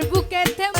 Claro, porque tem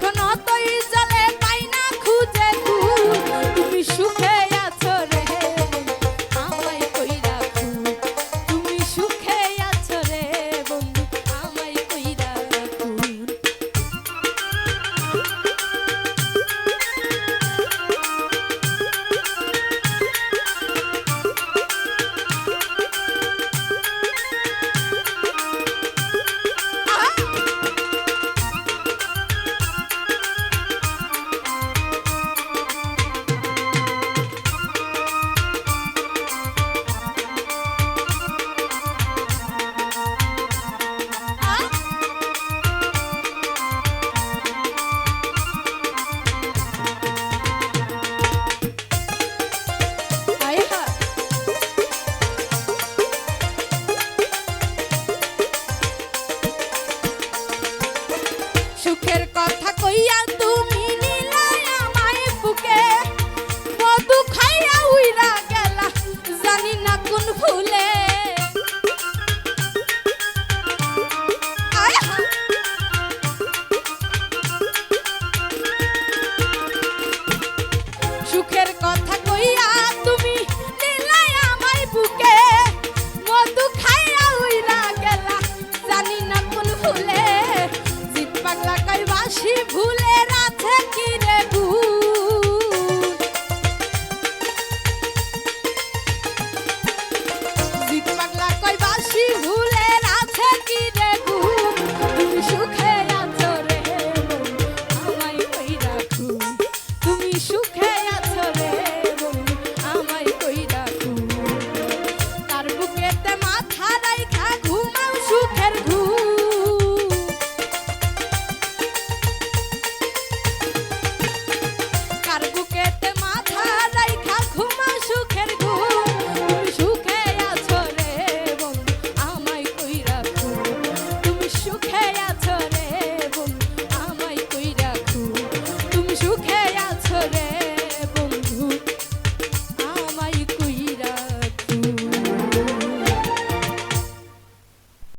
Con সুখের কথা কইয়া তুমি নিলাই আমায় বুকে। মধু খাইয়া উইরা গেলা, জানি না কোন ভুলে। সুখের কথা